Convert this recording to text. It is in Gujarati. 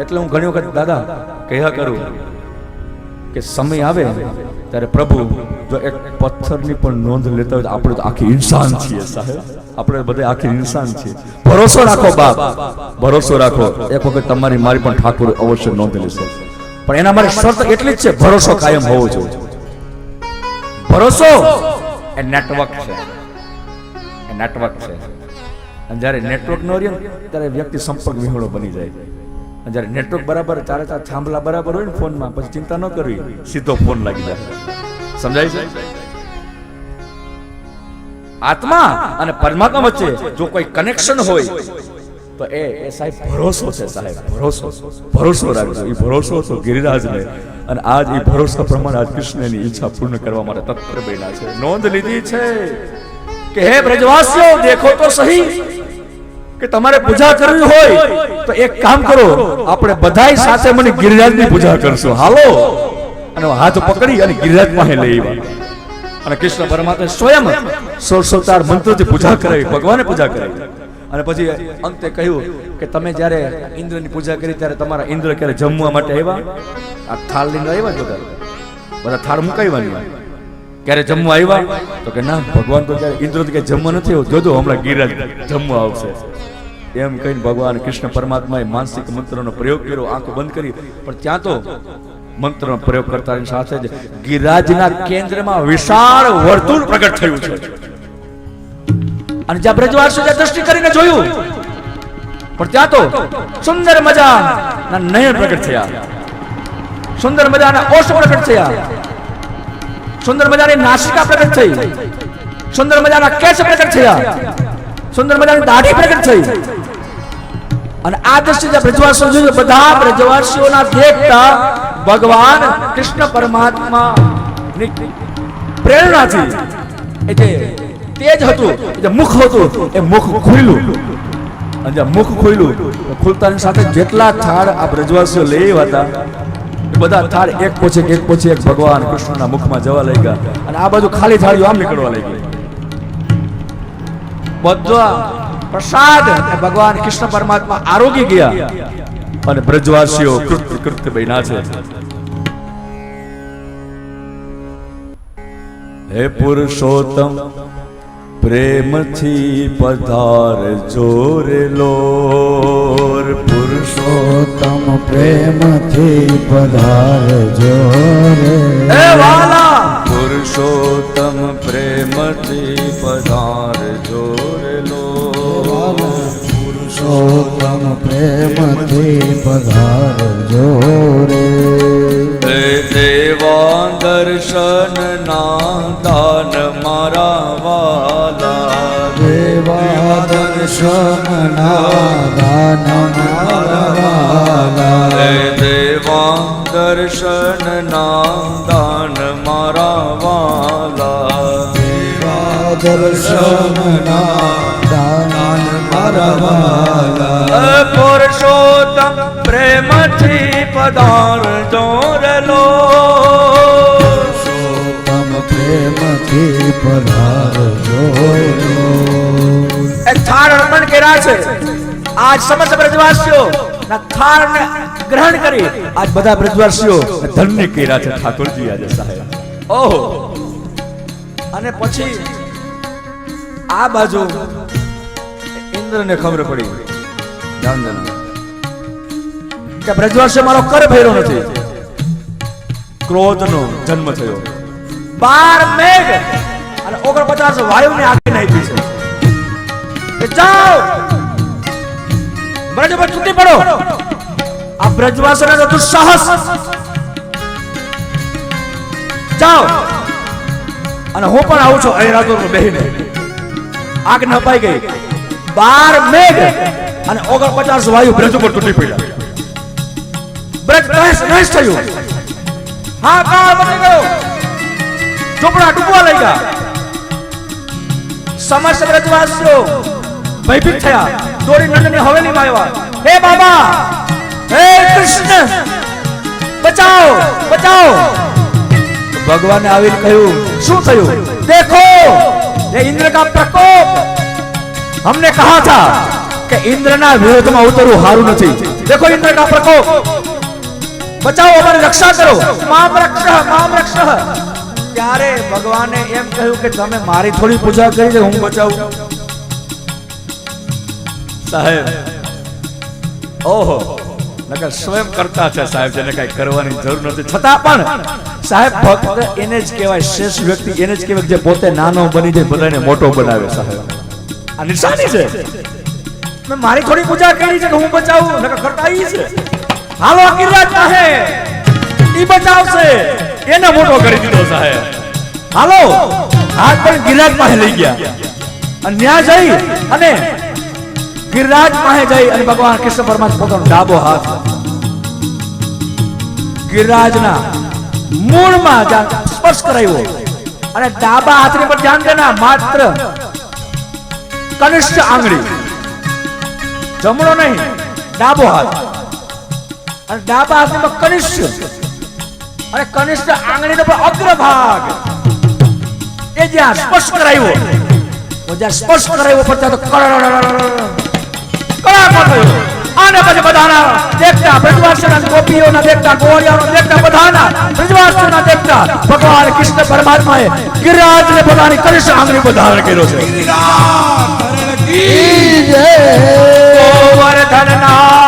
એટલે હું ઘણી વખત, દાદા કહ્યા કરું કે સમય આવે ત્યારે પ્રભુ જો એક પથ્થરની પણ નોંધ લેતા હોય આપણે તો આખી ઇન્સાન છીએ સાહેબ. આપણે બધા આખી ઇન્સાન છીએ. ભરોસો રાખો બાપ. ભરોસો રાખો. એક વખત તમારી, મારી પણ ઠાકોર અવશ્ય નોંધ લેશે. પણ એના મારી શરત એટલી જ છે, ભરોસો કાયમ હોવો જોઈએ. ભરોસો એ નેટવર્ક છે. એ નેટવર્ક છે. અને જ્યારે નેટવર્ક ન રહ્યો ત્યારે વ્યક્તિ સંપર્ક વિહોણો બની જાય. જ્યારે નેટવર્ક બરાબર ચારે ચાર થાંભલા બરાબર હોય ને ફોનમાં, પછી ચિંતા ન કરવી. સીધો ફોન લાગી જાય. સમજાય છે? આત્મા અને પરમાત્મા વચ્ચે જો કોઈ કનેક્શન હોય, તો એ એ સાહેબ ભરોસો છે સાહેબ, ભરોસો. ભરોસો રાખજો. એ ભરોસો તો ગિરિરાજને. અને આજ એ ભરોસા પ્રમાણે આજ કૃષ્ણની ઈચ્છા પૂર્ણ કરવા માટે તત્પર બન્યા છે. નોંધ લીધી છે કે હે બ્રજવાસીઓ, દેખો તો સહી. કે તમારે પૂજા કરવી હોય, તો એક કામ કરો, આપણે બધાય સાથે મને ગિરિરાજની પૂજા કરશું. હાલો. અને હાથ પકડી અને ગિરિરાજ પાસે લઈ અને કૃષ્ણ પરમાત્મા સ્વયં સોળસોતાર મંત્રથી પૂજા કરાવી, ભગવાને પૂજા કરાવી. અને પછી અંતે કહ્યું કે તમે જ્યારે ઇન્દ્રની પૂજા કરી ત્યારે તમારા ઇન્દ્ર ક્યારે જમવા માટે આવ્યા? આ થાળ લઈને આવ્યા બધા. બધા થાળ મુકાવ્યા ક્યારે જમવા આવ્યા? તો કે ના, ભગવાન તો ક્યારે ઇન્દ્ર ક્યારે જમવા નથી આવ્યો. જોજો હમણાં ગિરિરાજ જમવા આવશે. એમ કહીને ભગવાન કૃષ્ણ પરમાત્માએ માનસિક મંત્રનો પ્રયોગ કર્યો, આંખો બંધ કરી. પણ ત્યાં તો મંત્રનો પ્રયોગ કરતા સાથે જ ગિરિરાજના કેન્દ્રમાં વિશાળ વર્તુળ પ્રગટ થયું છે. અને જ્યાં બ્રજવાસીઓ જ્યાં દ્રષ્ટિ કરીને જોયું. પણ ત્યાં તો સુંદર મજાના નયન પ્રગટ થયા. સુંદર મજાના ઓશ પ્રગટ થયા. સુંદર મજાની નાસિકા પ્રગટ થઈ. સુંદર મજાના કેશ પ્રગટ થયા. સુંદર મજાની દાઢી પ્રગટ થઈ. અને આ દ્રષ્ટિએ જે બ્રજવાસીઓ જોયું બધા બ્રજવાસીઓના દેખતા ભગવાન કૃષ્ણ પરમાત્મા પ્રેરણાથી એટલે તેજ હતું જે મુખ હતું, એ મુખ ખુલ્યું. અને જે મુખ ખુલ્યું ખુલતાની સાથે જેટલા થાળ આ બ્રજવાસીઓ લઈ હતા બધા થાળ એક પછી એક પછી એક ભગવાન કૃષ્ણના મુખમાં જવા લઈ ગયા અને આ બાજુ ખાલી થાળીઓ આમ નીકળવા લઈ ગઈ બધા પ્રસાદ ભગવાન કૃષ્ણ પરમાત્મા આરોગી ગયા. અને બ્રજવાસીઓ કૃત કૃત બન્યા છે. હે પુરુષોત્તમ પ્રેમથી પધાર જોરે લોર. પુરુષોત્તમ પ્રેમથી પધારજો જોરે હે વાલા! પુરુષોત્તમ પ્રેમથી પધાર જોરે પુરુષોત્તમ પ્રેમથી પધારજો રે. દેવા દર્શન ના દાન મારા વાલા. દેવા દર્શન દાન મારા હે દેવા દર્શન ના દાન મારા વાલા. દેવા દર્શન દાન મારા પુરુષોત્તમ પ્રેમથી પધાર જોરલો. પુરુષોત્તમ પ્રેમથી પધારજો એક થાળ અર્પણ કર્યા છે. આજ સમસ્ત બ્રજવાસીઓ ના થાળ ને ગ્રહણ કરી આજ બધા બ્રજવાસીઓ ધન્ય કર્યા છે ઠાકોરજી આજે સાહેબ. ઓહો. અને પછી આ બાજુ ઇન્દ્રને ખબર પડી કે બ્રજવાસીઓ મારો કર ભર્યો નથી. ક્રોધનો જન્મ થયો. બાર મેઘ અને ઓગણપચાસ વાયુને આગળ નાખી છે. જાઓ. બ્રજ પર છૂટી પડો. આ બ્રજવાસના દુસ્સાહસ જાઓ. અને હું પણ આવું છું અહીં અહિરાદુર બેહીને. આગ ન પાઈ ગઈ. બાર મેઘ અને ઓગણપચાસ વાયુ બ્રજ ઉપર તૂટી પડ્યા. બ્રજ નષ્ટ નષ્ટ થયું. હાકાર બની ગયો. ચોપડા ડૂબવા લઈ ગયા સમસ્ત બ્રજવાસીઓ ભયભીત થયા. દોડી નંદની હવેલીમાં આવ્યા. હે બાબા, હે કૃષ્ણ, બચાવ બચાવ. ભગવાને આવીને કહ્યું, શું થયું? દેખો, એ ઇન્દ્ર કા પ્રકોપ हमने कहा था कि इंद्र ना विरोध સારું નથી देखो इंद्र का બચાવો અમારી રક્ષા કરો મામ રક્ષા મામ રક્ષા ત્યારે ભગવાને એમ કહ્યું કે તમે મારી થોડી પૂજા કરી દે હું બચાવું સાહેબ ઓહો નકર સ્વયં કરતા છે સાહેબ જેને કઈ કરવાની જરૂર નથી। છતાં પણ સાહેબ, ભક્ત એને જ કહેવાય, શ્રેષ્ઠ વ્યક્તિ એને જ કહેવાય જે પોતે નાનો બની જાય બધાને મોટો બનાવે સાહેબ. આ નિશાની છે. મેં મારી થોડી પૂજા કરી છે કે હું બચાવું? નકર કરતા ઈ છે હાલો ગિરરાજ પાસે ઈ બચાવશે. એને મોટો કરી દીધો સાહેબ. હાલો હાથ પણ ગિરરાજ પાસે લઈ ગયા. અને ન્યા જઈ અને ગિરરાજ પાસે જઈ અને ભગવાન કૃષ્ણ પરમાત્મા પોતાનો ડાબો હાથ ગિરરાજના મૂળમાં સ્પર્શ કરાવ્યો. અને ડાબા હાથની પર ધ્યાન દેના, માત્ર કનિષ્ઠ આંગળી જમણો નહીં ડાબો હાથ અને ડાબા હાથમાં કનિષ્ઠ અને કનિષ્ઠ આંગળીનો પણ અગ્રભાગ એ જ્યાં સ્પર્શ કરાવ્યો તો જ્યાં સ્પર્શ કરાવ્યો પર ત્યાં તો કળા થયો આને પછી બધાના દેખતા બ્રજવાસીના ગોપીઓના દેખતા ગોળિયાનો દેખતા બધાના બ્રજવાસીના દેખતા ભગવાન કૃષ્ણ પરમાત્માએ ગિરિરાજને પોતાની કનિષ્ઠ આંગળી પર ધારણ કર્યો છે. ગોવર્ધનના